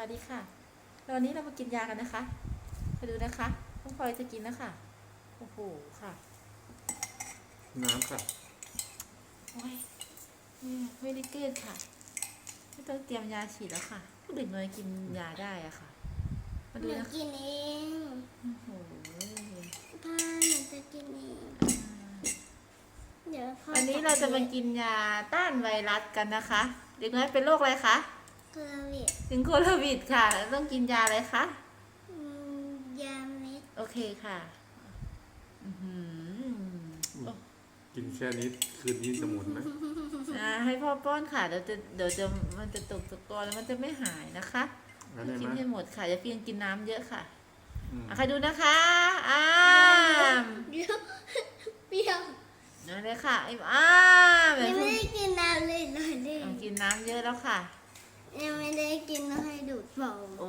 วัสดีค่ะแล้ววันนี้เรามากินยากันนะคะไปดูนะคะน้องพลอยจะกินนะคะโอ้โหค่ะ น้ำค่ะโอ้ยเนี่ยไม่ได้เกินค่ะไม่ต้องเตรียมยาฉีดแล้วค่ะ ผู้เด็กน้อยกินยาได้อะค่ะ มาหดูนูนะคะกินเองโอ้โหพ่อหนูจะกินเอง เดี๋ยวพ่อวันนี้เราจะมากินยาต้านไวรัสกันนะคะ เด็กน้อยเป็นโรคอะไรคะ โควิดถึงโควิดค่ะ แล้วต้องกินยาอะไรคะอืมยาเม็ดโอเคค่ะอื้อหือกินแค่นี้คืนนี้จะหมุนไหมอ่าให้พ่อป้อนค่ะเดี๋ยวจะเดี๋ยวจะมันจะตกตะกอนแล้วมันจะไม่หายนะคะอันนี้กินไหมให้หมดค่ะอย่าเพียงกินน้ำเยอะค่ะอืมอะใครดูนะคะอ้ามเดี๋ยวเปรี้ยวนั่นเลยค่ะไอ้อ้ามแบบยังไม่ได้กินน้ำเลยเลยเลยกินน้ำเยอะแล้วค่ะ ยังไม่ได้กินน้ำให้ดูดเปล่า โอ